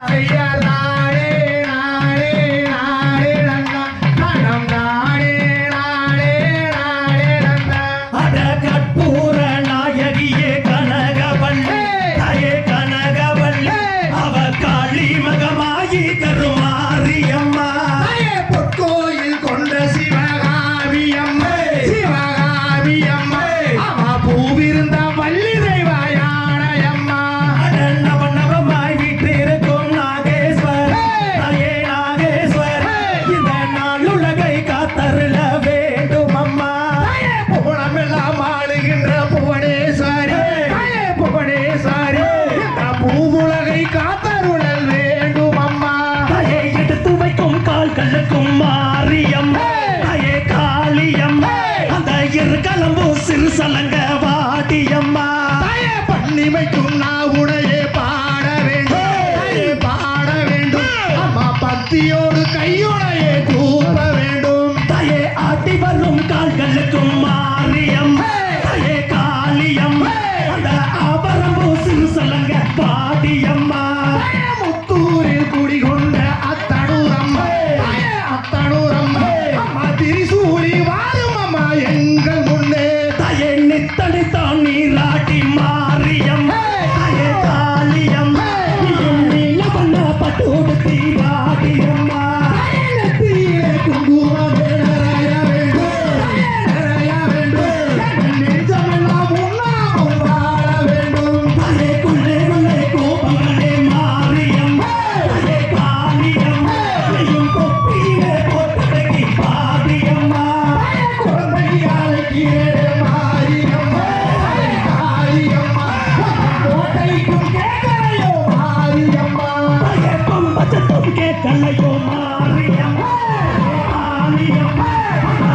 Yeah, வேண்டும் நாவுடைய பாட வேண்டும். பாட வேண்டும். அம்மா பக்தியோடு கை Thank you.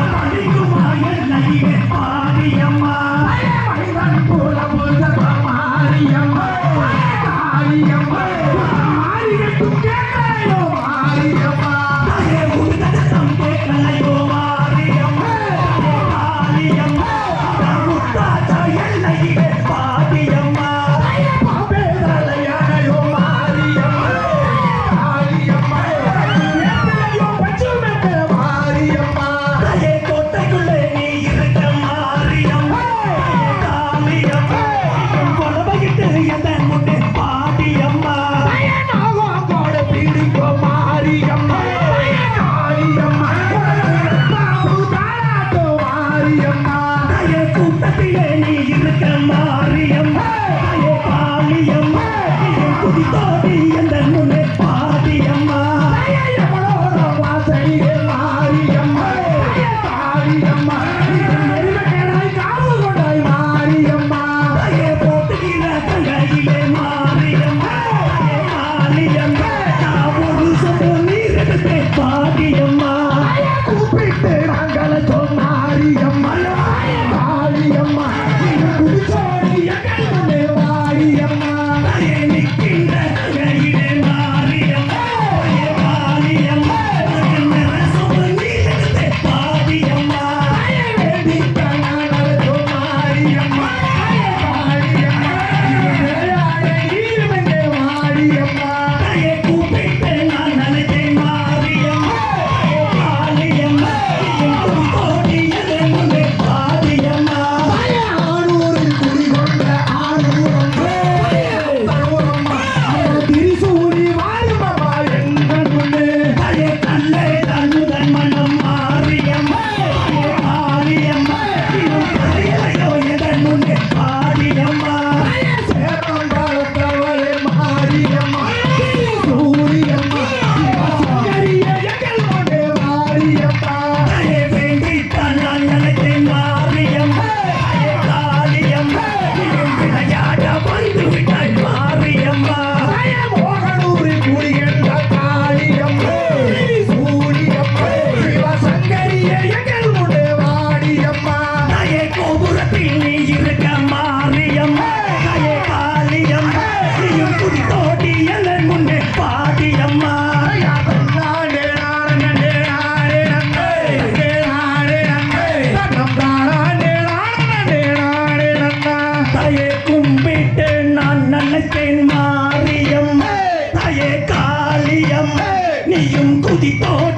ratito